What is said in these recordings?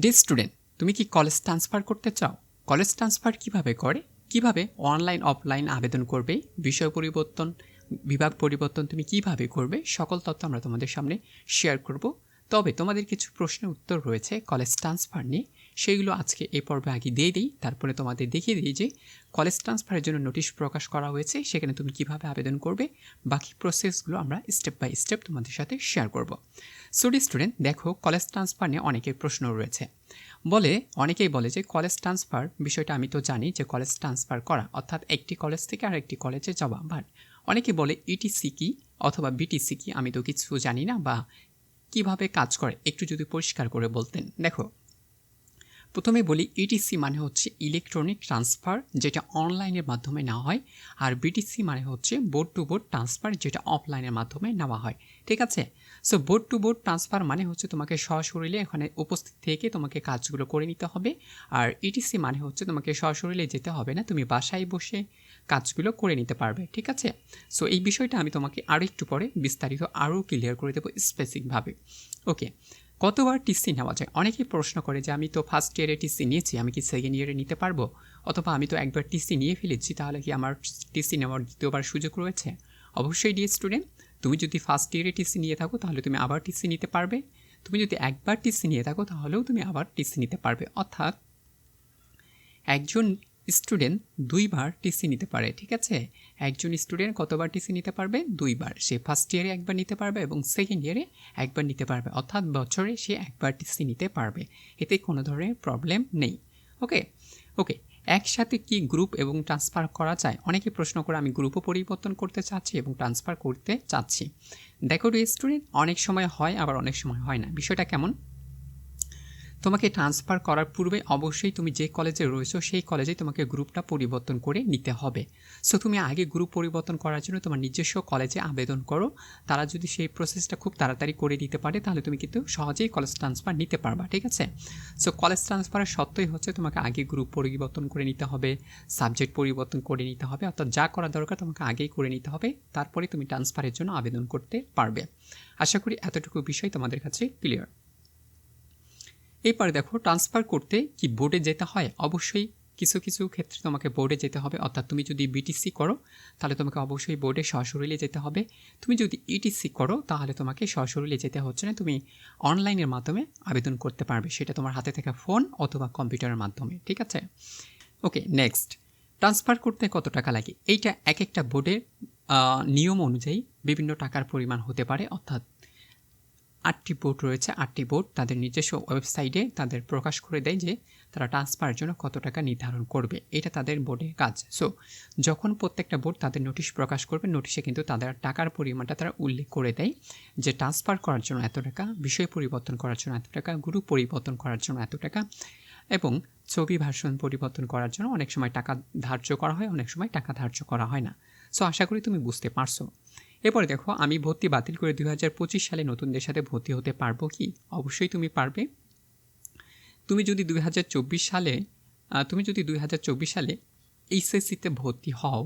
Day student তুমি কি college transfer করতে চাও? কলেজ ট্রান্সফার কীভাবে করে? কীভাবে অনলাইন অফলাইন আবেদন করবে? বিষয় পরিবর্তন, বিভাগ পরিবর্তন তুমি কীভাবে করবে? সকল তথ্য আমরা তোমাদের সামনে শেয়ার করব। তবে তোমাদের কিছু প্রশ্নের উত্তর রয়েছে কলেজ ট্রান্সফার নিয়ে। সেইগুলো আজকে এই পর্বে আগে দিয়ে দিই। তারপরে তোমাদের দেখিয়ে দিই যে কলেজ ট্রান্সফারের জন্য নোটিশ প্রকাশ করা হয়েছে, সেখানে তুমি কীভাবে আবেদন করবে, বাকি প্রসেসগুলো আমরা স্টেপ বাই স্টেপ তোমাদের সাথে শেয়ার করব। স্টুডি স্টুডেন্ট দেখো কলেজ ট্রান্সফার নিয়ে অনেকের প্রশ্ন রয়েছে। বলে, অনেকেই বলে যে কলেজ ট্রান্সফার বিষয়টা আমি তো জানি যে কলেজ ট্রান্সফার করা, অর্থাৎ একটি কলেজ থেকে আরেকটি কলেজে যাওয়া। বাট অনেকে বলে ইটিসি কি অথবা বিটিসি কি আমি তো কিছু জানি না বা কীভাবে কাজ করে, একটু যদি পরিষ্কার করে বলতেন। দেখো প্রথমে বলি ইটিসি মানে হচ্ছে ইলেকট্রনিক ট্রান্সফার যেটা অনলাইনের মাধ্যমে নেওয়া হয়, আর বিটিসি মানে হচ্ছে বোর্ড টু বোর্ড ট্রান্সফার যেটা অফলাইনের মাধ্যমে নেওয়া হয়, ঠিক আছে? So board to board transfer মানে হচ্ছে তোমাকে সশরীরে এখানে উপস্থিত থেকে তোমাকে কাজগুলো করে নিতে হবে, আর ইটিসি মানে হচ্ছে তোমাকে সশরীরে যেতে হবে না, তুমি বাসায় বসে কাজগুলো করে নিতে পারবে, ঠিক আছে? সো এই বিষয়টা আমি তোমাকে আরও একটু পরে বিস্তারিত আরও ক্লিয়ার করে দেবো স্পেসিফিকভাবে ওকে কতবার টিসি নেওয়া যায়? অনেকেই প্রশ্ন করে যে, আমি তো ফার্স্ট ইয়ারে টিসি নিয়েছি, আমি কি সেকেন্ড ইয়ারে নিতে পারব? অথবা, আমি তো একবার টিসি নিয়ে ফেলেছি, তাহলে কি আমার টিসি নেওয়ার দ্বিতীয়বার সুযোগ রয়েছে? অবশ্যই ডিএ স্টুডেন্ট তুমি যদি ফার্স্ট ইয়ারে টিসি নিয়ে থাকো, তাহলে তুমি আবার টিসি নিতে পারবে। তুমি যদি একবার টিসি নিয়ে থাকো, তাহলেও তুমি আবার টিসি নিতে পারবে। অর্থাৎ, একজন স্টুডেন্ট দুইবার টিসি নিতে পারে, ঠিক আছে? একজন স্টুডেন্ট কতবার টিসি নিতে পারবে? দুইবার। সে ফার্স্ট ইয়ারে একবার নিতে পারবে এবং সেকেন্ড ইয়ারে একবার নিতে পারবে। অর্থাৎ বছরে সে একবার টিসি নিতে পারবে। এতে কোনো ধরনের প্রবলেম নেই। ওকে ওকে একসাথে কি গ্রুপ এবং ট্রান্সফার করা যায়? অনেকে প্রশ্ন করে, আমি গ্রুপও পরিবর্তন করতে চাচ্ছি এবং ট্রান্সফার করতে চাচ্ছি। দেখো স্টুডেন্ট অনেক সময় হয়, আবার অনেক সময় হয় না। বিষয়টা কেমন? তোমাকে ট্রান্সফার করার পূর্বে অবশ্যই তুমি যে কলেজে রয়েছো, সেই কলেজে তোমাকে গ্রুপটা পরিবর্তন করে নিতে হবে। সো তুমি আগে গ্রুপ পরিবর্তন করার জন্য তোমার নিজস্ব কলেজে আবেদন করো। তারা যদি সেই প্রসেসটা খুব তাড়াতাড়ি করে দিতে পারে, তাহলে তুমি কিন্তু সহজেই কলেজ ট্রান্সফার নিতে পারবা, ঠিক আছে? সো কলেজ ট্রান্সফারের সত্যই হচ্ছে তোমাকে আগে গ্রুপ পরিবর্তন করে নিতে হবে সাবজেক্ট পরিবর্তন করে নিতে হবে, অর্থাৎ যা করা দরকার তোমাকে আগেই করে নিতে হবে, তারপরে তুমি ট্রান্সফারের জন্য আবেদন করতে পারবে। আশা করি এতটুকু বিষয় তোমাদের কাছে ক্লিয়ার এরপরে দেখো ট্রান্সফার করতে কি বোর্ডে যেতে হয়? অবশ্যই কিছু কিছু ক্ষেত্রে তোমাকে বোর্ডে যেতে হবে। অর্থাৎ তুমি যদি বিটিসি করো, তাহলে তোমাকে অবশ্যই বোর্ডে সশরীরে যেতে হবে। তুমি যদি ইটিসি করো, তাহলে তোমাকে সশরীরে যেতে হচ্ছে না। তুমি অনলাইনের মাধ্যমে আবেদন করতে পারবে। সেটা তোমার হাতে থাকা ফোন অথবা কম্পিউটারের মাধ্যমে। ঠিক আছে? ওকে নেক্সট ট্রান্সফার করতে কত টাকা লাগে? এইটা এক একটা বোর্ডের নিয়ম অনুযায়ী বিভিন্ন টাকার পরিমাণ হতে পারে। অর্থাৎ আটটি বোর্ড রয়েছে, আটটি বোর্ড তাদের নিজস্ব ওয়েবসাইটে তাদের প্রকাশ করে দেয় যে তারা ট্রান্সফারের জন্য কত টাকা নির্ধারণ করবে। এটা তাদের বোর্ডের কাজ। সো যখন প্রত্যেকটা বোর্ড তাদের নোটিশ প্রকাশ করবে, নোটিশে কিন্তু তাদের টাকার পরিমাণটা তারা উল্লেখ করে দেয় যে ট্রান্সফার করার জন্য এত টাকা, বিষয় পরিবর্তন করার জন্য এত টাকা, গ্রুপ পরিবর্তন করার জন্য এত টাকা এবং ছবি ভাষণ পরিবর্তন করার জন্য অনেক সময় টাকা ধার্য করা হয়, অনেক সময় টাকা ধার্য করা হয় না। সো আশা করি তুমি বুঝতে পারছ। এরপরে দেখো, আমি ভর্তি বাতিল করে দুই হাজার পঁচিশ সালে নতুনদের সাথে ভর্তি হতে পারব কি? অবশ্যই তুমি পারবে। তুমি যদি দুই হাজার চব্বিশ সালে তুমি যদি দুই হাজার চব্বিশ সালে এইচএসসিতে ভর্তি হও,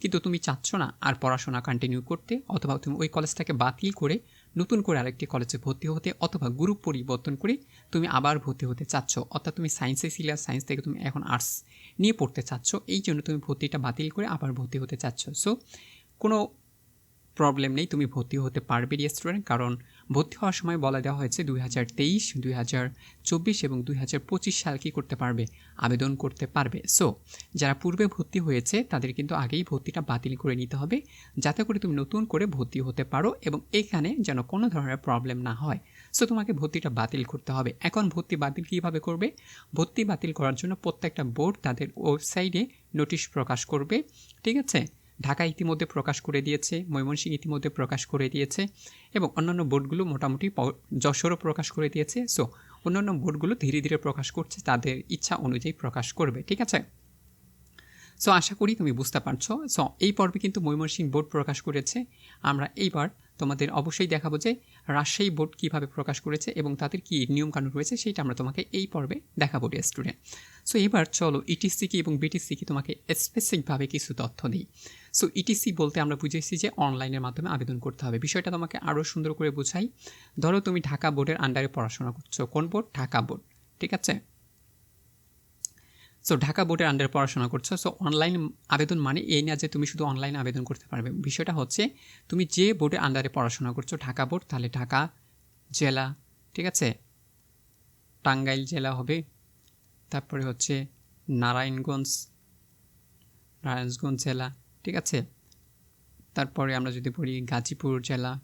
কিন্তু তুমি চাচ্ছ না আর পড়াশোনা কন্টিনিউ করতে, অথবা তুমি ওই কলেজটাকে বাতিল করে নতুন করে আরেকটি কলেজে ভর্তি হতে, অথবা গ্রুপ পরিবর্তন করে তুমি আবার ভর্তি হতে চাচ্ছ, অর্থাৎ তুমি সায়েন্সে সিলিয়ার সায়েন্স থেকে তুমি এখন আর্টস নিয়ে পড়তে চাচ্ছ, এই জন্য তুমি ভর্তিটা বাতিল করে আবার ভর্তি হতে চাচ্ছ। সো কোনো প্রবলেম নেই, তুমি ভর্তি হতে পারবে স্টুডেন্ট কারণ ভর্তি হওয়ার সময় বলা দেওয়া হয়েছে দুই হাজার তেইশ, দুই হাজার চব্বিশ এবং দুই হাজার পঁচিশ সাল কী করতে পারবে, আবেদন করতে পারবে। সো যারা পূর্বে ভর্তি হয়েছে, তাদের কিন্তু আগেই ভর্তিটা বাতিল করে নিতে হবে, যাতে করে তুমি নতুন করে ভর্তি হতে পারো এবং এখানে যেন কোনো ধরনের প্রবলেম না হয়। সো তোমাকে ভর্তিটা বাতিল করতে হবে। এখন ভর্তি বাতিল কীভাবে করবে? ভর্তি বাতিল করার জন্য প্রত্যেকটা বোর্ড তাদের ওয়েবসাইটে নোটিশ প্রকাশ করবে, ঠিক আছে? ঢাকা ইতিমধ্যে প্রকাশ করে দিয়েছে ময়মনসিং ইতিমধ্যে প্রকাশ করে দিয়েছে এবং অন্যান্য বোর্ডগুলো মোটামুটি যশোরও প্রকাশ করে দিয়েছে। সো অন্যান্য বোর্ডগুলো ধীরে ধীরে প্রকাশ করছে, তাদের ইচ্ছা অনুযায়ী প্রকাশ করবে, ঠিক আছে? সো আশা করি তুমি বুঝতে পারছ। সো এই পর্বে কিন্তু ময়মনসিং বোর্ড প্রকাশ করেছে। আমরা এইবার তোমাদের অবশ্যই দেখাবো যে রাজশাহী বোর্ড কীভাবে প্রকাশ করেছে এবং তাদের কী নিয়মকানুন রয়েছে, সেইটা আমরা তোমাকে এই পর্বে দেখাবো ডিয়ার স্টুডেন্ট সো এবার চলো ইটিসি কি এবং বিটিসি কি তোমাকে স্পেসিফিকভাবে কিছু তথ্য দিই। সো ইটিসি বলতে আমরা বুঝেছি যে অনলাইনের মাধ্যমে আবেদন করতে হবে। বিষয়টা তোমাকে আরও সুন্দর করে বোঝাই। ধরো তুমি ঢাকা বোর্ডের আন্ডারে পড়াশোনা করছ। কোন বোর্ড? ঢাকা বোর্ড। ঠিক আছে? সো ঢাকা বোর্ডের আন্ডারে পড়াশোনা করছ। সো অনলাইন আবেদন মানে এই না যে তুমি শুধু অনলাইন আবেদন করতে পারবে। বিষয়টা হচ্ছে, তুমি যে বোর্ডের আন্ডারে পড়াশোনা করছ ঢাকা বোর্ড তাহলে ঢাকা জেলা, ঠিক আছে? টাঙ্গাইল জেলা হবে। তারপরে হচ্ছে নারায়ণগঞ্জ নারায়ণগঞ্জ জেলা, ঠিক আছে? তারপরে আমরা যদি পড়ি গাজীপুর জেলা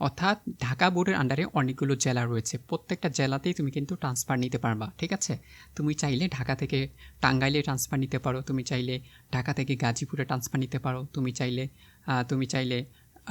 অর্থাৎ ঢাকা বোর্ডের আন্ডারে অনেকগুলো জেলা রয়েছে। প্রত্যেকটা জেলাতেই তুমি কিন্তু ট্রান্সফার নিতে পারবা, ঠিক আছে? তুমি চাইলে ঢাকা থেকে টাঙ্গাইলে ট্রান্সফার নিতে পারো, তুমি চাইলে ঢাকা থেকে গাজীপুরে ট্রান্সফার নিতে পারো, তুমি চাইলে তুমি চাইলে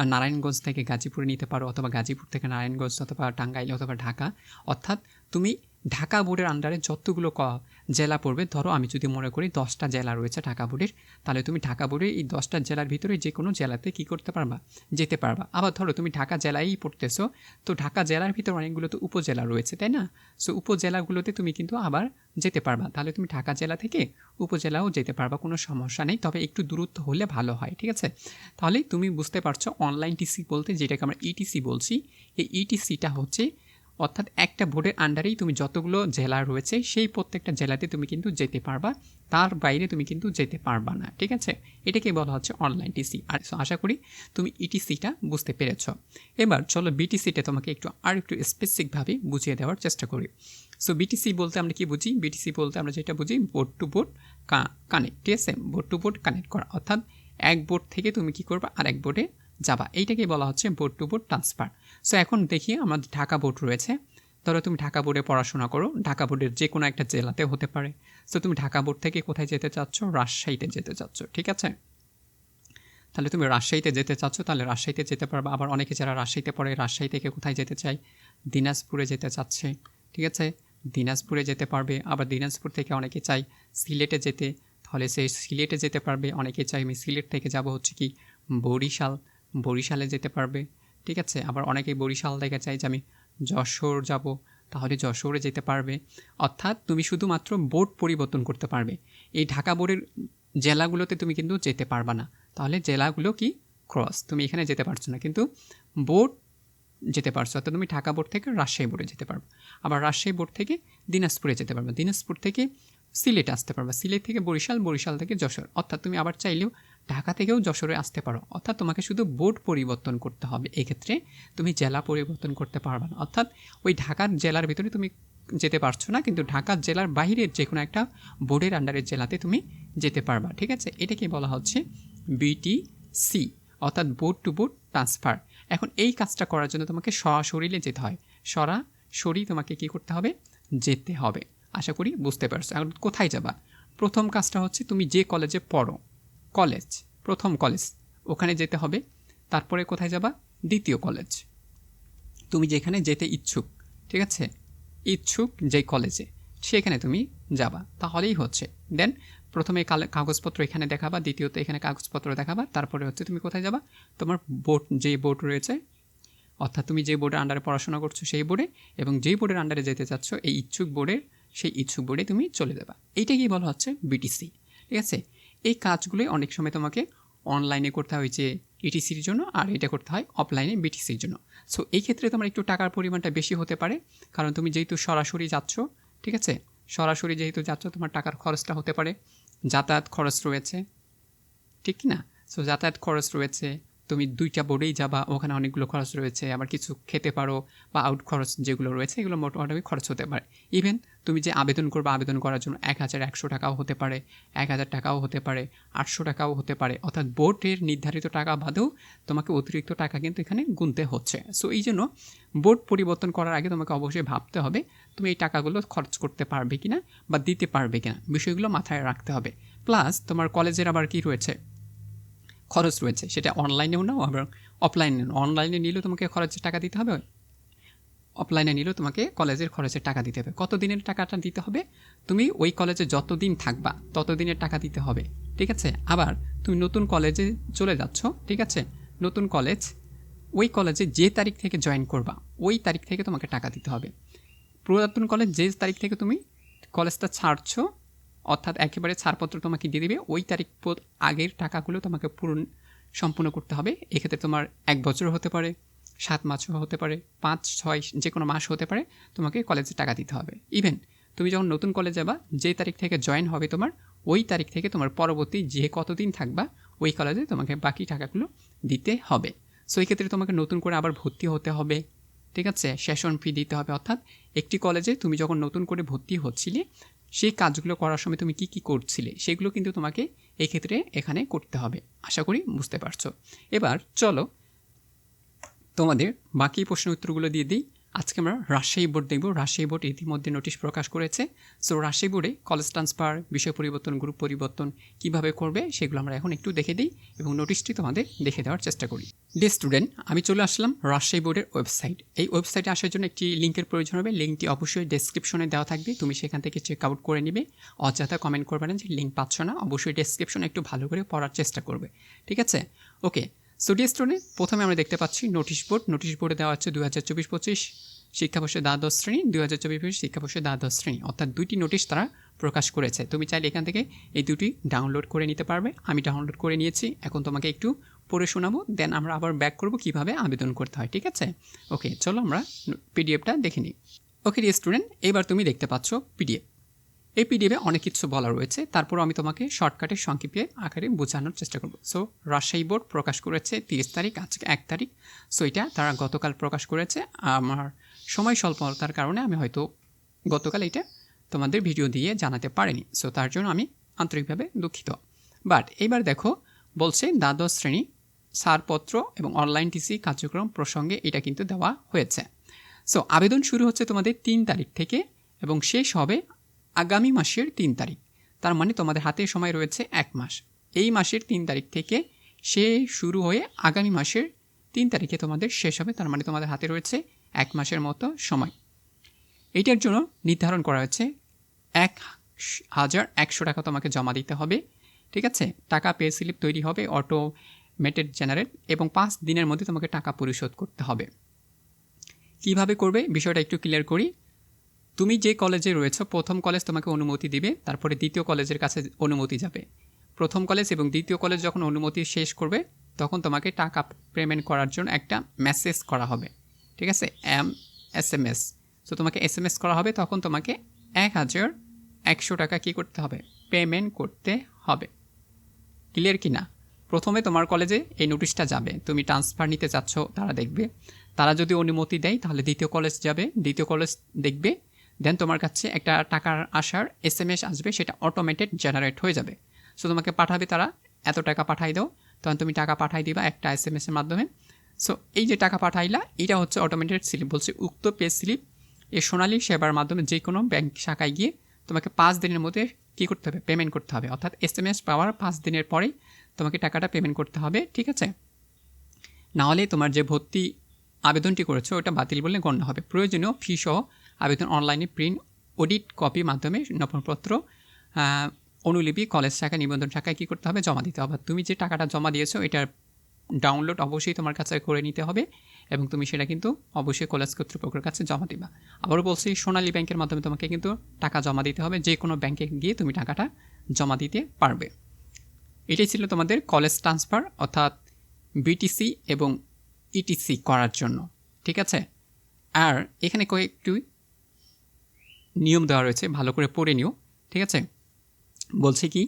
নারায়ণগঞ্জ থেকে গাজীপুরে নিতে পারো, অথবা গাজীপুর থেকে নারায়ণগঞ্জ অথবা টাঙ্গাইলে অথবা ঢাকা। অর্থাৎ তুমি ঢাকা বোর্ডের আন্ডারে যতগুলো ক- জেলা পড়বে, ধরো আমি যদি মনে করি দশটা জেলা রয়েছে ঢাকা বোর্ডের, তাহলে তুমি ঢাকা বোর্ডের এই দশটা জেলার ভিতরে যে কোনো জেলাতে কী করতে পারবা? যেতে পারবা। আবার ধরো তুমি ঢাকা জেলায়ই পড়তেছো, তো ঢাকা জেলার ভিতরে অনেকগুলো তো উপজেলা রয়েছে, তাই না? সো উপজেলাগুলোতে তুমি কিন্তু আবার যেতে পারবা। তাহলে তুমি ঢাকা জেলা থেকে উপজেলাও যেতে পারবা, কোনো সমস্যা নেই। তবে একটু দূরত্ব হলে ভালো হয়, ঠিক আছে? তাহলে তুমি বুঝতে পারছ অনলাইন টিসি বলতে যেটাকে আমরা ইটিসি বলছি, এই ইটিসিটা হচ্ছে অর্থাৎ একটা বোর্ডের আন্ডারেই তুমি যতগুলো জেলা রয়েছে, সেই প্রত্যেকটা জেলাতে তুমি কিন্তু যেতে পারবা। তার বাইরে তুমি কিন্তু যেতে পারবা না, ঠিক আছে? এটাকে বলা হচ্ছে অনলাইন টিসি আর আশা করি তুমি ইটিসিটা বুঝতে পেরেছ। এবার চলো বিটিসিটা তোমাকে একটু আর একটু স্পেসিফিকভাবে বুঝিয়ে দেওয়ার চেষ্টা করি। সো বিটিসি বলতে আমরা কি বুঝি? বিটিসি বলতে আমরা যেটা বুঝি বোর্ড টু বোর্ড কানেক্ট ঠিক আছে? বোর্ড টু বোর্ড কানেক্ট করা। অর্থাৎ এক বোর্ড থেকে তুমি কি করবা? আর এক বোর্ডে যাবা। এইটাকে বলা হচ্ছে board to board transfer so এখন দেখি আমাদের ঢাকা বোর্ড রয়েছে। ধরো তুমি ঢাকা বোর্ডে পড়াশোনা করো। ঢাকা বোর্ডের যে কোনো একটা জেলাতে হতে পারে। সো তুমি ঢাকা বোর্ড থেকে কোথায় যেতে চাচ্ছ? রাজশাহীতে যেতে চাচ্ছ। ঠিক আছে? তাহলে তুমি রাজশাহীতে যেতে চাচ্ছ, তাহলে রাজশাহীতে যেতে পারবে। আবার অনেকে যারা রাজশাহীতে পড়ে, রাজশাহী থেকে কোথায় যেতে চায়? দিনাজপুরে যেতে চাচ্ছে। ঠিক আছে? দিনাজপুরে যেতে পারবে। আবার দিনাজপুর থেকে অনেকে চাই সিলেটে যেতে। তাহলে সে সিলেটে যেতে পারবে। অনেকে চাই আমি সিলেট থেকে যাব হচ্ছে কি বরিশাল। বরিশালে যেতে পারবে, ঠিক আছে? আবার অনেকে বরিশাল থেকে চাই যে আমি যশোর যাব, তাহলে যশোরে যেতে পারবে। অর্থাৎ তুমি শুধুমাত্র বোর্ড পরিবর্তন করতে পারবে। এই ঢাকা বোর্ডের জেলাগুলোতে তুমি কিন্তু যেতে পারবা না। তাহলে জেলাগুলো কি? ক্রস। তুমি এখানে যেতে পারছ না, কিন্তু বোর্ড যেতে পারছ। অর্থাৎ তুমি ঢাকা বোর্ড থেকে রাজশাহী বোর্ডে যেতে পারবে। আবার রাজশাহী বোর্ড থেকে দিনাজপুরে যেতে পারবে। দিনাজপুর থেকে সিলেটে আসতে পারবে। সিলেট থেকে বরিশাল বরিশাল থেকে যশোর। অর্থাৎ তুমি আবার চাইলেও ঢাকা থেকেও যশোরে আসতে পারো। অর্থাৎ তোমাকে শুধু বোর্ড পরিবর্তন করতে হবে। এক্ষেত্রে তুমি জেলা পরিবর্তন করতে পারবে না। অর্থাৎ ওই ঢাকার জেলার ভিতরে তুমি যেতে পারছ না, কিন্তু ঢাকার জেলার বাইরের যে কোনো একটা বোর্ডের আন্ডারের জেলাতে তুমি যেতে পারবা। ঠিক আছে? এটাকে বলা হচ্ছে? বিটিসি অর্থাৎ বোর্ড টু বোর্ড ট্রান্সফার। এখন এই কাজটা করার জন্য তোমাকে সরাসরিলে যেতে হয়। সরাসরি তোমাকে কি করতে হবে? যেতে হবে। আশা করি বুঝতে পারছ। এখন কোথায় যাবা? প্রথম কাজটা হচ্ছে তুমি যে কলেজে পড়ো কলেজ, প্রথম কলেজ। ওখানে যেতে হবে। তারপরে কোথায় যাবা? দ্বিতীয় কলেজ। তুমি যেখানে যেতে ইচ্ছুক, ঠিক আছে? ইচ্ছুক যে কলেজে, সেখানে তুমি যাবা। তাহলেই হচ্ছে। দেন প্রথমে কাগজপত্র এখানে দেখাবা, দ্বিতীয়ত এখানে কাগজপত্র দেখাবা, তারপরে হচ্ছে তুমি কোথায় যাবা? তোমার বোর্ড যে বোর্ড রয়েছে, অর্থাৎ তুমি যে বোর্ডের আন্ডারে পড়াশোনা করছ সেই বোর্ডে, এবং যেই বোর্ডের আন্ডারে যেতে চাচ্ছ, এই ইচ্ছুক বোর্ডের, সেই ইচ্ছুক বোর্ডে তুমি চলে যাবা। এইটাকেই বলা হচ্ছে বিটিসি ঠিক আছে? এই কাজগুলোই অনেক সময় তোমাকে অনলাইনে করতে হয় যে ইটিসির জন্য, আর এটা করতে হয় অফলাইনে বিটিসির জন্য। সো এই ক্ষেত্রে তোমার একটু টাকার পরিমাণটা বেশি হতে পারে, কারণ তুমি যেহেতু সরাসরি যাচ্ছ, ঠিক আছে? সরাসরি যেহেতু যাচ্ছ, তোমার টাকার খরচটা হতে পারে। যাতায়াত খরচ রয়েছে, ঠিক না? সো যাতায়াত খরচ রয়েছে তুমি দুইটা বোর্ডেই যাবা, ওখানে অনেকগুলো খরচ রয়েছে, আবার কিছু খেতে পারো বা আউট খরচ যেগুলো রয়েছে, এগুলো মোটামুটি খরচ হতে পারে। ইভেন তুমি যে আবেদন করবে, আবেদন করার জন্য এক হাজার একশো টাকাও হতে পারে, এক হাজার টাকাও হতে পারে, আটশো টাকাও হতে পারে। অর্থাৎ বোর্ডের নির্ধারিত টাকা বাদেও তোমাকে অতিরিক্ত টাকা কিন্তু এখানে গুনতে হচ্ছে। সো এই জন্য বোর্ড পরিবর্তন করার আগে তোমাকে অবশ্যই ভাবতে হবে, তুমি এই টাকাগুলো খরচ করতে পারবে কিনা বা দিতে পারবে কিনা, বিষয়গুলো মাথায় রাখতে হবে। প্লাস তোমার কলেজের আবার কি রয়েছে? খরচ রয়েছে। সেটা অনলাইনেও নাও, আবার অফলাইনে অনলাইনে নিলেও তোমাকে খরচের টাকা দিতে হবে। অফলাইনে নিলেও তোমাকে কলেজের খরচের টাকা দিতে হবে। কত দিনের টাকাটা দিতে হবে? তুমি ওই কলেজে যতদিন থাকবা তত দিনের টাকা দিতে হবে। ঠিক আছে? আবার তুমি নতুন কলেজে চলে যাচ্ছ, ঠিক আছে? নতুন কলেজ ওই কলেজে যে তারিখ থেকে জয়েন করবা, ওই তারিখ থেকে তোমাকে টাকা দিতে হবে। পুরাতন কলেজ যে তারিখ থেকে তুমি কলেজটা ছাড়ছো অর্থাৎ একেবারে ছাড়পত্র তোমাকে দিয়ে দেবে। ওই তারিখ আগের টাকাগুলো তোমাকে পূরণ, সম্পূর্ণ করতে হবে। এক্ষেত্রে তোমার এক বছর হতে পারে, সাত মাসও হতে পারে, পাঁচ, ছয় যে কোনো মাস হতে পারে, তোমাকে কলেজে টাকা দিতে হবে। ইভেন তুমি যখন নতুন কলেজে যাবা, যে তারিখ থেকে জয়েন হবে তোমার, ওই তারিখ থেকে তোমার পরবর্তী যে কতদিন থাকবা, ওই কলেজে তোমাকে বাকি টাকাগুলো দিতে হবে। সো এই ক্ষেত্রে তোমাকে নতুন করে আবার ভর্তি হতে হবে। ঠিক আছে? সেশন ফি দিতে হবে। অর্থাৎ একটি কলেজে তুমি যখন নতুন করে ভর্তি হচ্ছিলে, সেই কাজগুলো করার সময় তুমি কি কি করছিলে, সেগুলো কিন্তু তোমাকে এই ক্ষেত্রে এখানে করতে হবে। আশা করি বুঝতে পারছ। এবার চলো তোমাদের বাকি প্রশ্ন উত্তরগুলো দিয়ে দিই। আজকে আমরা রাজশাহী বোর্ড দেখব। রাজশাহী বোর্ড ইতিমধ্যে নোটিশ প্রকাশ করেছে। সো রাজশাহী বোর্ডে কলেজ ট্রান্সফার বিষয় পরিবর্তন গ্রুপ পরিবর্তন কীভাবে করবে, সেগুলো আমরা এখন একটু দেখে দিই এবং নোটিশটি তোমাদের দেখে দেওয়ার চেষ্টা করি। ডে স্টুডেন্ট আমি চলে আসলাম রাজশাহী বোর্ডের ওয়েবসাইট এই ওয়েবসাইটে আসার জন্য একটি লিঙ্কের প্রয়োজন হবে। লিঙ্কটি অবশ্যই ডেসক্রিপশনে দেওয়া থাকবে। তুমি সেখান থেকে চেক আউট করে নিবে। অযথা কমেন্ট করবে না যে লিঙ্ক পাচ্ছ না। অবশ্যই ডেসক্রিপশনে একটু ভালো করে পড়ার চেষ্টা করবে। ঠিক আছে? ওকে সো ডি স্টুডেন্ট প্রথমে আমরা দেখতে পাচ্ছি নোটিশ বোর্ড নোটিশ বোর্ডে দেওয়া হচ্ছে দু হাজার চব্বিশ পঁচিশ শিক্ষাবর্ষে দ্বাদশ শ্রেণি দু হাজার চব্বিশ পঁচিশ শিক্ষাবর্ষে দ্বাদশ শ্রেণি। অর্থাৎ দুইটি নোটিশ তারা প্রকাশ করেছে। তুমি চাইলে এখান থেকে এই দুটি ডাউনলোড করে নিতে পারবে। আমি ডাউনলোড করে নিয়েছি। এখন তোমাকে একটু পড়ে শোনাবো দেন আমরা আবার ব্যাক করব কীভাবে আবেদন করতে হয়, ঠিক আছে? ওকে চলো আমরা পিডিএফটা দেখে নিই। ওকে স্টুডেন্ট এবার তুমি দেখতে পাচ্ছ পিডিএফ এই পিডিএফে অনেক কিছু বলা রয়েছে তারপর আমি তোমাকে শর্টকাটে সংক্ষেপে আকারে বোঝানোর চেষ্টা করব। সো রাজশাহী বোর্ড প্রকাশ করেছে তিরিশ তারিখ, আজকে এক তারিখ। সো এটা তারা গতকাল প্রকাশ করেছে। আমার সময় স্বল্পতার কারণে আমি হয়তো গতকাল এটা তোমাদের ভিডিও দিয়ে জানাতে পারিনি। সো তার জন্য আমি আন্তরিকভাবে দুঃখিত। বাট এবার দেখো, বলছে দ্বাদশ শ্রেণি ছাড়পত্র এবং অনলাইন টিসি কার্যক্রম প্রসঙ্গে এটা কিন্তু দেওয়া হয়েছে। সো আবেদন শুরু হচ্ছে তোমাদের তিন তারিখ থেকে এবং শেষ হবে আগামী মাসের তিন তারিখ। তার মানে তোমাদের হাতে সময় রয়েছে এক মাস। এই মাসের তিন তারিখ থেকে সে শুরু হয়ে আগামী মাসের তিন তারিখে তোমাদের শেষ হবে। তার মানে তোমাদের হাতে রয়েছে এক মাসের মতো সময়। এটার জন্য নির্ধারণ করা হয়েছে এক হাজার একশো টাকা তোমাকে জমা দিতে হবে। ঠিক আছে? টাকা পে স্লিপ তৈরি হবে অটোমেটেড জেনারেট এবং পাঁচ দিনের মধ্যে তোমাকে টাকা পরিশোধ করতে হবে। কীভাবে করবে? বিষয়টা একটু ক্লিয়ার করি। তুমি যে কলেজে রয়েছে, প্রথম কলেজ তোমাকে অনুমতি দিবে, তারপরে দ্বিতীয় কলেজের কাছে অনুমতি যাবে। প্রথম কলেজ এবং দ্বিতীয় কলেজ যখন অনুমতি শেষ করবে, তখন তোমাকে টাকা পেমেন্ট করার জন্য একটা মেসেজ করা হবে। ঠিক আছে? M S M S so তোমাকে এস এম এস করা হবে, তখন তোমাকে এক হাজার একশো টাকা কী করতে হবে? পেমেন্ট করতে হবে। ক্লিয়ার কি না প্রথমে তোমার কলেজে এই নোটিশটা যাবে। তুমি ট্রান্সফার নিতে চাচ্ছ, তারা দেখবে। তারা যদি অনুমতি দেয়, তাহলে দ্বিতীয় কলেজ যাবে। দ্বিতীয় কলেজ দেখবে দেন তোমার কাছে একটা টাকার আসার এস এম এস আসবে, সেটা অটোমেটেড জেনারেট হয়ে যাবে। সো তোমাকে পাঠাবে তারা, এত টাকা পাঠাই দাও। তখন তুমি টাকা পাঠাই দিবা একটা এস এম এসের মাধ্যমে। সো এই যে টাকা পাঠাইলা, এটা হচ্ছে অটোমেটেড স্লিপ বলছে উক্ত পে স্লিপ এই সোনালী সেবার মাধ্যমে যে কোনো ব্যাংক শাখায় গিয়ে তোমাকে পাঁচ দিনের মধ্যে কী করতে হবে? পেমেন্ট করতে হবে। অর্থাৎ এস এম এস পাওয়ার পাঁচ দিনের পরেই তোমাকে টাকাটা পেমেন্ট করতে হবে, ঠিক আছে? নাহলে তোমার যে ভর্তি আবেদনটি করেছ, ওটা বাতিল বলে গণ্য হবে। প্রয়োজনীয় ফি সহ আবেদন অনলাইনে প্রিন্ট অডিট কপি মাধ্যমে নবাবপত্র অনুলিপি কলেজ শাখা, নিবন্ধন শাখায় কী করতে হবে? জমা দিতে হবে। তুমি যে টাকাটা জমা দিয়েছ এটার ডাউনলোড অবশ্যই তোমার কাছে করে নিতে হবে এবং তুমি সেটা কিন্তু অবশ্যই কলেজ কর্তৃপক্ষের কাছে জমা দিবা। আবারও বলছি, সোনালী ব্যাংকের মাধ্যমে তোমাকে কিন্তু টাকা জমা দিতে হবে। যে কোনো ব্যাংকে গিয়ে তুমি টাকাটা জমা দিতে পারবে। এটাই ছিল তোমাদের কলেজ ট্রান্সফার অর্থাৎ বিটিসি এবং ইটিসি করার জন্য, ঠিক আছে? আর এখানে কয়েকটি নিয়ম দেওয়া রয়েছে, ভালো করে পড়ে নিও, ঠিক আছে? বলছে কি,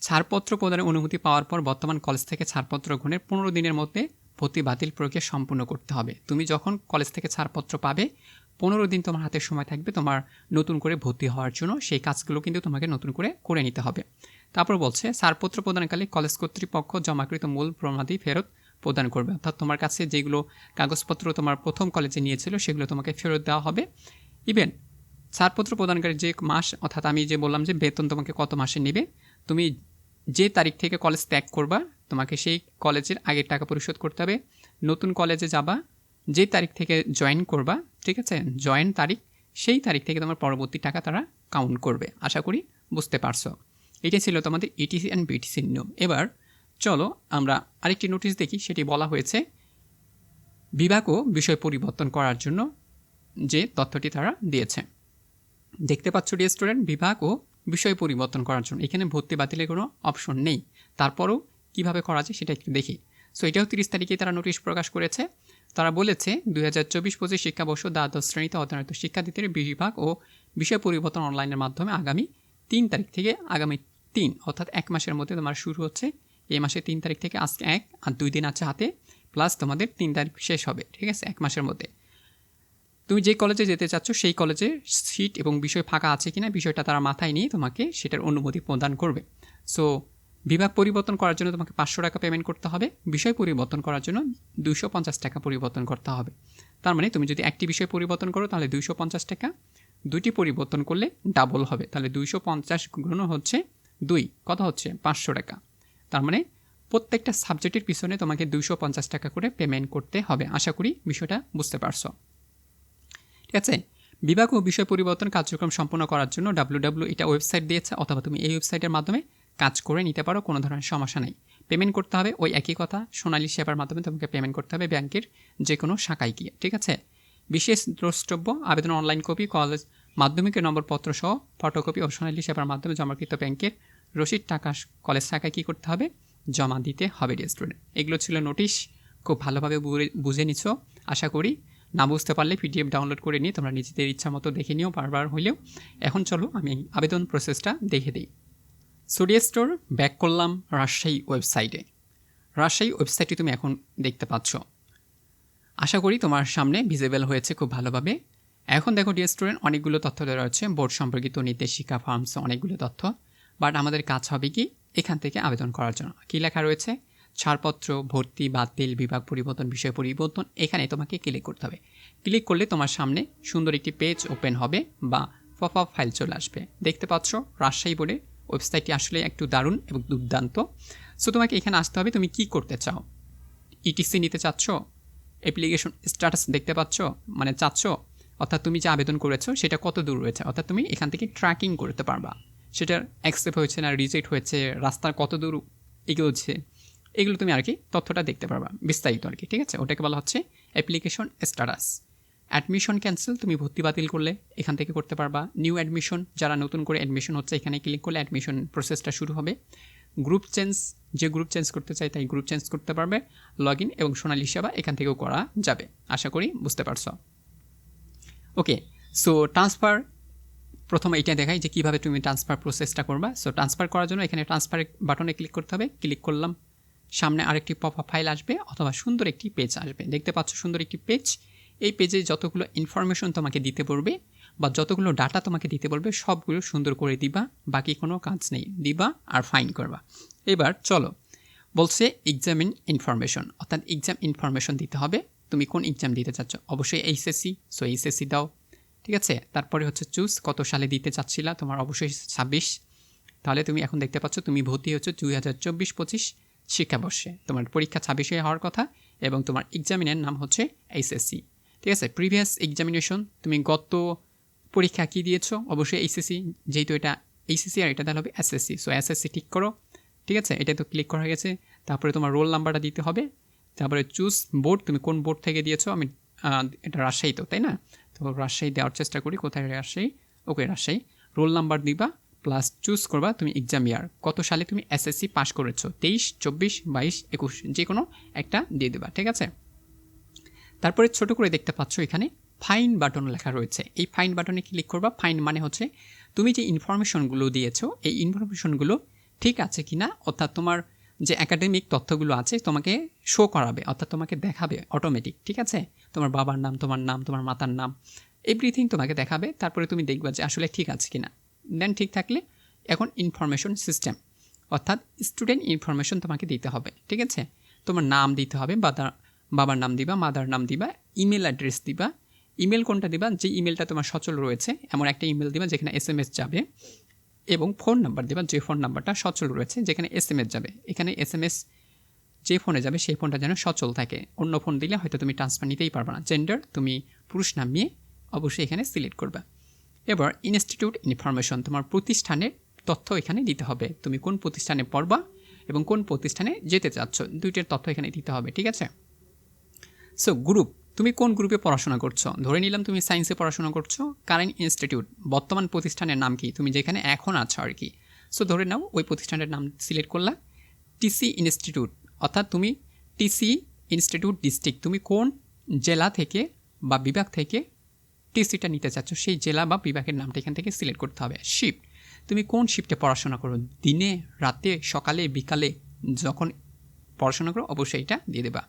ছাড়পত্র প্রদানের অনুমতি পাওয়ার পর বর্তমান কলেজ থেকে ছাড়পত্র গ্রহণের পনেরো দিনের মধ্যে ভর্তি বাতিল প্রক্রিয়া সম্পূর্ণ করতে হবে। তুমি যখন কলেজ থেকে ছাড়পত্র পাবে, পনেরো দিন তোমার হাতে সময় থাকবে তোমার নতুন করে ভর্তি হওয়ার জন্য, সেই কাজগুলো কিন্তু তোমাকে নতুন করে করে নিতে হবে। তারপর বলছে ছাড়পত্র প্রদানকালে কলেজ কর্তৃপক্ষ জমাকৃত মূল প্রমাদি ফেরত প্রদান করবে। অর্থাৎ তোমার কাছে যেগুলো কাগজপত্র তোমার প্রথম কলেজে নিয়েছিল, সেগুলো তোমাকে ফেরত দেওয়া হবে। ইভেন ছাড়পত্র প্রদানকারী যে মাস, অর্থাৎ আমি যে বললাম যে বেতন তোমাকে কত মাসে নেবে, তুমি যে তারিখ থেকে কলেজ ত্যাগ করবা, তোমাকে সেই কলেজের আগের টাকা পরিশোধ করতে হবে। নতুন কলেজে যাবা, যে তারিখ থেকে জয়েন করবা, ঠিক আছে? জয়েন তারিখ, সেই তারিখ থেকে তোমার পরবর্তী টাকা তারা কাউন্ট করবে। আশা করি বুঝতে পারছ। এটাই ছিল তোমাদের ইটিসি অ্যান্ড বিটিসির নিয়ম। এবার চলো আমরা আরেকটি নোটিশ দেখি, সেটি বলা হয়েছে বিভাগ ও বিষয় পরিবর্তন করার জন্য যে তথ্যটি তারা দিয়েছে। দেখতে পাচ্ছ ডি স্টুডেন্ট বিভাগ ও বিষয় পরিবর্তন করার জন্য। এখানে ভর্তি বাতিলের কোনো অপশন নেই। তারপরও কীভাবে করা যায় সেটা একটু দেখি। সো এটাও তিরিশ তারিখে তারা নোটিশ প্রকাশ করেছে। তারা বলেছে, দুই হাজার চব্বিশ পঁচিশ শিক্ষাবর্ষ দ্বাদশ শ্রেণীতে অধ্যয়নরত শিক্ষার্থীদের বিভাগ ও বিষয় পরিবর্তন অনলাইনের মাধ্যমে আগামী তিন তারিখ থেকে আগামী তিন, অর্থাৎ এক মাসের মধ্যে তোমার শুরু হচ্ছে। এই মাসের তিন তারিখ থেকে আজকে এক, আর দুই দিন আছে হাতে প্লাস তোমাদের তিন তারিখ শেষ হবে, ঠিক আছে? এক মাসের মধ্যে। তুমি যে কলেজে যেতে চাচ্ছ, সেই কলেজে সিট এবং বিষয় ফাঁকা আছে কিনা, বিষয়টা তারা মাথায় নিয়ে তোমাকে সেটার অনুমতি প্রদান করবে। সো বিভাগ পরিবর্তন করার জন্য তোমাকে পাঁচশো টাকা পেমেন্ট করতে হবে, বিষয় পরিবর্তন করার জন্য দুশো পঞ্চাশ টাকা পরিবর্তন করতে হবে। তার মানে তুমি যদি একটি বিষয় পরিবর্তন করো, তাহলে দুইশো পঞ্চাশ টাকা দুটি পরিবর্তন করলে ডাবল হবে। তাহলে দুইশো পঞ্চাশ গুণ হচ্ছে দুই। কত হচ্ছে? পাঁচশো টাকা। তার মানে প্রত্যেকটা সাবজেক্টের পিছনে তোমাকে দুইশো পঞ্চাশ টাকা করে পেমেন্ট করতে হবে। আশা করি বিষয়টা বুঝতে পারছ। ঠিক আছে? বিভাগ ও বিষয় পরিবর্তন কার্যক্রম সম্পন্ন করার জন্য ডাব্লিউ এটা ওয়েবসাইট দিয়েছে, অথবা তুমি এই ওয়েবসাইটের মাধ্যমে কাজ করে নিতে পারো, কোনো ধরনের সমস্যা নেই। পেমেন্ট করতে হবে, ওই একই কথা সোনালি সেবার মাধ্যমে তোমাকে পেমেন্ট করতে হবে ব্যাংকের যে কোনো শাখায় গিয়ে। ঠিক আছে? বিশেষ দ্রষ্টব্য, আবেদন অনলাইন কপি কলেজ মাধ্যমিকের নম্বরপত্র সহ ফটোকপি ও সোনালী সেবার মাধ্যমে জমাকৃত ব্যাংকের রসিদ টাকা কলেজ শাখায় কী করতে হবে? জমা দিতে হবে স্টুডেন্ট এগুলো ছিল নোটিশ খুব ভালোভাবে বুঝে নিচ্ছ আশা করি না বুঝতে পারলে পিডিএফ ডাউনলোড করে নিয়ে তোমরা নিজেদের ইচ্ছা মতো দেখে নিও, বারবার হইলেও। এখন চলো আমি আবেদন প্রসেসটা দেখে দিই। সোডিয়া স্টোর ব্যাক করলাম রাজশাহী ওয়েবসাইটে রাজশাহী ওয়েবসাইটটি তুমি এখন দেখতে পাচ্ছ। আশা করি তোমার সামনে ভিজিবল হয়েছে খুব ভালোভাবে। এখন দেখো ডিয়ার স্টুডেন্ট অনেকগুলো তথ্য দেওয়া রয়েছে। বোর্ড সম্পর্কিত নির্দেশিকা ফার্মস অনেকগুলো তথ্য। বাট আমাদের কাজ হবে কি? এখান থেকে আবেদন করার জন্য। কী লেখা রয়েছে? ছাড়পত্র, ভর্তি, বাতিল, বিভাগ পরিবর্তন, বিষয় পরিবর্তন, এখানে তোমাকে ক্লিক করতে হবে। ক্লিক করলে তোমার সামনে সুন্দর একটি পেজ ওপেন হবে বা পপ আপ ফাইল চলে আসবে। দেখতে পাচ্ছ, রাজশাহী বোর্ডে ওয়েবসাইটটি আসলে একটু দারুণ এবং দুর্দান্ত। সো তোমাকে এখানে আসতে হবে, তুমি কি করতে চাও? ইটিসি e নিতে চাচ্ছ? অ্যাপ্লিকেশন স্ট্যাটাস দেখতে পাচ্ছ? মানে চাচ্ছ? অর্থাৎ তুমি যে আবেদন করেছ, সেটা কত দূর রয়েছে? অর্থাৎ তুমি এখান থেকে ট্র্যাকিং করতে পারবা। সেটার অ্যাকসেপ্ট হয়েছে না রিজেক্ট হয়েছে, রাস্তার কত দূর এগোচ্ছে, এগুলো তুমি আর কি তথ্যটা দেখতে পারবা, বিস্তারিত আর কি, ঠিক আছে? ওটাকে বলা হচ্ছে অ্যাপ্লিকেশন স্ট্যাটাস অ্যাডমিশন ক্যান্সেল তুমি ভর্তি বাতিল করলে এখান থেকে করতে পারবা। নিউ অ্যাডমিশন যারা নতুন করে অ্যাডমিশন হচ্ছে, এখানে ক্লিক করলে অ্যাডমিশন প্রসেসটা শুরু হবে। গ্রুপ চেঞ্জ যে গ্রুপ চেঞ্জ করতে চাই তাই গ্রুপ চেঞ্জ করতে পারবে লগ ইন এবং সোনালি সেবা এখান থেকেও করা যাবে। আশা করি বুঝতে পারছ। ওকে সো ট্রান্সফার প্রথমে এটা দেখাই যে কীভাবে তুমি ট্রান্সফার প্রসেসটা করবা। সো ট্রান্সফার করার জন্য এখানে ট্রান্সফার বাটনে ক্লিক করতে হবে। ক্লিক করলাম, সামনে আরেকটি পপ ফাইল আসবে অথবা সুন্দর একটি পেজ আসবে। দেখতে পাচ্ছ সুন্দর একটি পেজ এই পেজে যতগুলো ইনফরমেশন তোমাকে দিতে পড়বে বা যতগুলো ডাটা তোমাকে দিতে বলবে, সবগুলো সুন্দর করে দিবা, বাকি কোনো কাজ নেই। দিবা আর ফাইন করবা। এবার চলো, বলছে এক্সামিন ইনফরমেশন অর্থাৎ এক্সাম ইনফরমেশন দিতে হবে। তুমি কোন এক্সাম দিতে চাচ্ছ? অবশ্যই এইচএসসি সো এইচএসসি দাও। ঠিক আছে? তারপরে হচ্ছে চুজ কত সালে দিতে চাচ্ছিলা, তোমার অবশ্যই ছাব্বিশ। তাহলে তুমি এখন দেখতে পাচ্ছ, তুমি ভর্তি হচ্ছে দুই হাজার চব্বিশ পঁচিশ শিক্ষাবর্ষে। তোমার পরীক্ষা ছাব্বিশে হওয়ার কথা এবং তোমার এক্সামিনের নাম হচ্ছে এইচএসসি ঠিক আছে? প্রিভিয়াস এক্সামিনেশন তুমি গত পরীক্ষা কী দিয়েছ? অবশ্যই এইচএসসি যেহেতু এটা এইচএসসি আর এটা তাহলে হবে এসএসসি সো এসএসসি ঠিক করো, ঠিক আছে? এটা তো ক্লিক করা গেছে। তারপরে তোমার রোল নাম্বারটা দিতে হবে। তারপরে চুজ বোর্ড তুমি কোন বোর্ড থেকে দিয়েছ? আমি এটা রাজশাহী তো, তাই না? তো রাজশাহী দেওয়ার চেষ্টা করি, কোথায় Rajshahi? Okay Rajshahi. Roll number দিবা প্লাস চুজ করবা তুমি এক্সাম ইয়ার কত সালে তুমি এসএসসি পাস করেছ? তেইশ, চব্বিশ, বাইশ, একুশ যে কোনো একটা দিয়ে দেবা, ঠিক আছে? তারপরে ছোট করে দেখতে পাচ্ছ এখানে ফাইন বাটন লেখা রয়েছে। এই ফাইন বাটনে ক্লিক করবা। ফাইন মানে হচ্ছে তুমি যে ইনফরমেশনগুলো দিয়েছ, এই ইনফরমেশনগুলো ঠিক আছে কি না অর্থাৎ তোমার যে একাডেমিক তথ্যগুলো আছে, তোমাকে শো করাবে, অর্থাৎ তোমাকে দেখাবে অটোমেটিক ঠিক আছে? তোমার বাবার নাম, তোমার নাম, তোমার মাতার নাম এভরিথিং তোমাকে দেখাবে। তারপরে তুমি দেখবা যে আসলে ঠিক আছে কি না দেন ঠিক থাকলে এখন ইনফরমেশন সিস্টেম অর্থাৎ স্টুডেন্ট ইনফরমেশন তোমাকে দিতে হবে, ঠিক আছে? তোমার নাম দিতে হবে বা বাবার নাম দিবা মাদার নাম দিবা ইমেল অ্যাড্রেস দিবা ইমেল কোনটা দিবা? যে ইমেলটা তোমার সচল রয়েছে, এমন একটা ইমেল দিবা যেখানে এস এম এস যাবে এবং ফোন নাম্বার দেবা, যে ফোন নাম্বারটা সচল রয়েছে যেখানে এস এম এস যাবে। এখানে এস এম এস যে ফোনে যাবে, সেই ফোনটা যেন সচল থাকে। অন্য ফোন দিলে হয়তো তুমি ট্রান্সফার নিতেই পারবে না। জেন্ডার তুমি পুরুষ নামিয়ে অবশ্যই এখানে সিলেক্ট করবে। এবার ইনস্টিটিউট ইনফরমেশন তোমার প্রতিষ্ঠানের তথ্য এখানে দিতে হবে। তুমি কোন প্রতিষ্ঠানে পড়বা এবং কোন প্রতিষ্ঠানে যেতে চাচ্ছ, দুইটার তথ্য এখানে দিতে হবে, ঠিক আছে? সো গ্রুপ তুমি কোন গ্রুপে পড়াশোনা করছ? ধরে নিলাম তুমি সায়েন্সে পড়াশোনা করছ। কারেন্ট ইনস্টিটিউট, বর্তমান প্রতিষ্ঠানের নাম কি? তুমি যেখানে এখন আছো আর কি। সো ধরে নাও ওই প্রতিষ্ঠানের নাম সিলেক্ট করলা। টিসি ইনস্টিটিউট, অর্থাৎ তুমি টিসি ইনস্টিটিউট ডিস্ট্রিক্ট, তুমি কোন জেলা থেকে বা বিভাগ থেকে টিসিটা নিতে চাচ্ছ, সেই জেলা বা বিভাগের নামটা এখান থেকে সিলেক্ট করতে হবে। শিফট তুমি কোন শিফটে পড়াশোনা করো? দিনে, রাতে, সকালে, বিকালে, যখন পড়াশোনা করো, অবশ্যই এটা দিয়ে দেবা।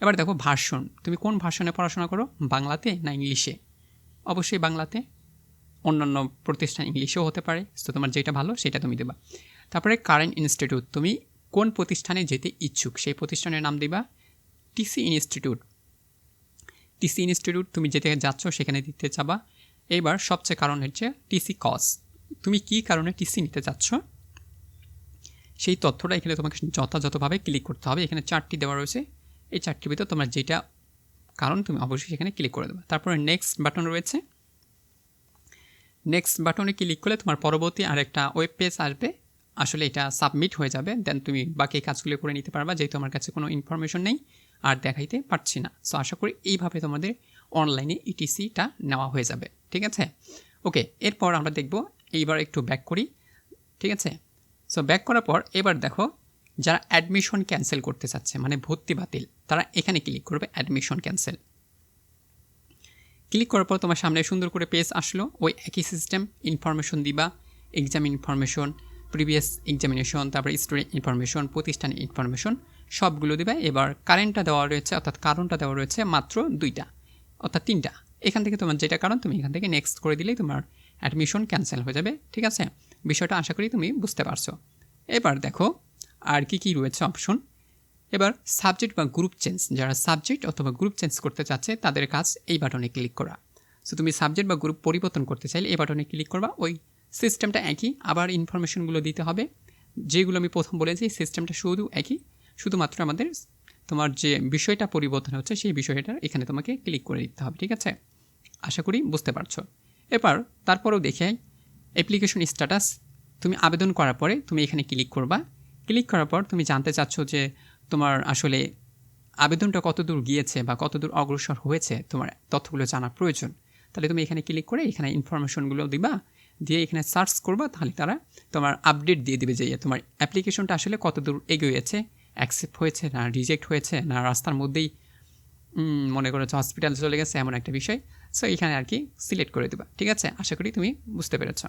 এবার দেখো ভার্সন তুমি কোন ভার্সনে পড়াশোনা করো? বাংলাতে না ইংলিশে? অবশ্যই বাংলাতে। অন্যান্য প্রতিষ্ঠান ইংলিশেও হতে পারে। তো তোমার যেটা ভালো, সেটা তুমি দেবা। তারপরে কারেন্ট ইনস্টিটিউট তুমি কোন প্রতিষ্ঠানে যেতে ইচ্ছুক? সেই প্রতিষ্ঠানের নাম দিবা টিসি ইনস্টিটিউট টিসি ইনস্টিটিউট তুমি যেতে যাচ্ছ, সেখানে দিতে চাবা। এবার সবচেয়ে কারণ হচ্ছে টিসি কস তুমি কি কারণে টিসি নিতে চাচ্ছ? সেই তথ্যটা এখানে তোমাকে যথাযথভাবে ক্লিক করতে হবে। এখানে চারটি দেওয়া রয়েছে। এই চারটির ভিতর তোমার যেটা কারণ তুমি অবশ্যই সেখানে ক্লিক করে দেবে। তারপরে নেক্সট বাটন রয়েছে। নেক্সট বাটনে ক্লিক করলে তোমার পরবর্তী আরেকটা ওয়েব পেজ আসবে। আসলে এটা সাবমিট হয়ে যাবে। দেন তুমি বাকি কাজগুলো করে নিতে পারবা, যেহেতু আমার কাছে কোনো ইনফরমেশন নেই আর দেখাইতে পারছি না। সো আশা করি এইভাবে তোমাদের অনলাইনে ইটিসিটা নেওয়া হয়ে যাবে। ঠিক আছে? ওকে এরপর আমরা দেখব, এইবার একটু ব্যাক করি। ঠিক আছে? সো ব্যাক করার পর এবার দেখো যারা অ্যাডমিশন ক্যান্সেল করতে চাচ্ছে মানে ভর্তি বাতিল, তারা এখানে ক্লিক করবে অ্যাডমিশন ক্যান্সেল ক্লিক করার পর তোমার সামনে সুন্দর করে পেজ আসলো, ওই একই সিস্টেম ইনফরমেশন দিবা এক্সাম ইনফরমেশন প্রিভিয়াস এক্সামিনেশন তারপরে স্টুডেন্ট ইনফরমেশন প্রতিষ্ঠানের ইনফরমেশন সবগুলো দিবা। এবার কারেন্টটা দেওয়া রয়েছে, অর্থাৎ কারণটা দেওয়া রয়েছে মাত্র দুইটা, অর্থাৎ তিনটা। এখান থেকে তোমার যেটা কারণ, তুমি এখান থেকে নেক্সট করে দিলেই তোমার অ্যাডমিশন ক্যান্সেল হয়ে যাবে, ঠিক আছে? বিষয়টা আশা করি তুমি বুঝতে পারছ। এবার দেখো আর কি কি রয়েছে অপশন এবার সাবজেক্ট বা গ্রুপ চেঞ্জ যারা সাবজেক্ট অথবা গ্রুপ চেঞ্জ করতে চাচ্ছে, তাদের কাজ এই বাটনে ক্লিক করা। সো তুমি সাবজেক্ট বা গ্রুপ পরিবর্তন করতে চাইলে এই বাটনে ক্লিক করবা। ওই সিস্টেমটা একই, আবার ইনফরমেশনগুলো দিতে হবে। যেগুলো আমি প্রথম বলেছি সিস্টেমটা শুধু একই। শুধুমাত্র আমাদের তোমার যে বিষয়টা পরিবর্তন হচ্ছে, সেই বিষয়টা এখানে তোমাকে ক্লিক করে দিতে হবে, ঠিক আছে? আশা করি বুঝতে পারছ। এবার তারপরেও দেখে অ্যাপ্লিকেশন স্ট্যাটাস তুমি আবেদন করার পরে তুমি এখানে ক্লিক করবা। ক্লিক করার পর তুমি জানতে চাচ্ছ যে তোমার আসলে আবেদনটা কতদূর গিয়েছে বা কতদূর অগ্রসর হয়েছে, তোমার তথ্যগুলো জানার প্রয়োজন। তাহলে তুমি এখানে ক্লিক করে এখানে ইনফরমেশনগুলো দিবা, দিয়ে এখানে সার্চ করবা, তাহলে তারা তোমার আপডেট দিয়ে দেবে যে তোমার অ্যাপ্লিকেশনটা আসলে কতদূর এগিয়েছে অ্যাকসেপ্ট হয়েছে না রিজেক্ট হয়েছে না রাস্তার মধ্যেই মনে করো যে হসপিটাল চলে গেছে, এমন একটা বিষয়। সো এখানে আর কি সিলেক্ট করে দেবা। ঠিক আছে? আশা করি তুমি বুঝতে পেরেছ।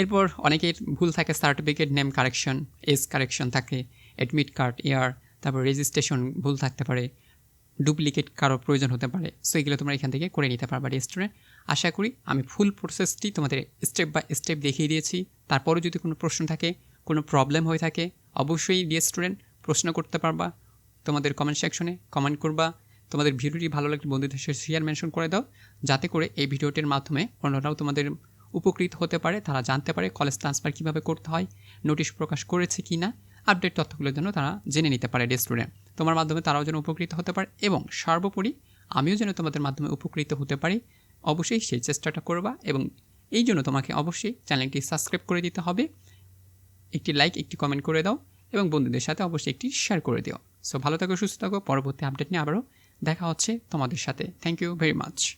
এরপর অনেকের ভুল থাকে certificate name correction age correction থাকে অ্যাডমিট কার্ড ইয়ার তারপর রেজিস্ট্রেশন ভুল থাকতে পারে ডুপ্লিকেট কারও প্রয়োজন হতে পারে। সো এগুলো তোমরা এখান থেকে করে নিতে পারবা রেস্টুরেন্ট আশা করি আমি ফুল প্রসেসটি তোমাদের স্টেপ বাই স্টেপ দেখিয়ে দিয়েছি। তারপরেও যদি কোনো প্রশ্ন থাকে, কোনো প্রবলেম হয়ে থাকে, অবশ্যই রেস্টুরেন্ট প্রশ্ন করতে পারবা। তোমাদের কমেন্ট সেকশনে কমেন্ট করবা। তোমাদের ভিডিওটি ভালো লাগলে বন্ধুদের সাথে শেয়ার মেনশন করে দাও। যাতে করে এই ভিডিওটির মাধ্যমে অন্যরাও তোমাদের উপকৃত হতে পারে, তারা জানতে পারে কলেজ ট্রান্সফার কীভাবে করতে হয় নোটিশ প্রকাশ করেছে কি না আপডেট তথ্যগুলোর জন্য তারা জেনে নিতে পারে স্টুডেন্ট তোমার মাধ্যমে তারাও যেন উপকৃত হতে পারে এবং সর্বোপরি আমিও যেন তোমাদের মাধ্যমে উপকৃত হতে পারি, অবশ্যই সেই চেষ্টাটা করবা এবং এই জন্য তোমাকে অবশ্যই চ্যানেলটি সাবস্ক্রাইব করে দিতে হবে, একটি লাইক একটি কমেন্ট করে দাও এবং বন্ধুদের সাথে অবশ্যই একটি শেয়ার করে দিও। সো ভালো থাকো, সুস্থ থাকো, পরবর্তী আপডেট নিয়ে আবারও দেখা হচ্ছে তোমাদের সাথে। Thank you very much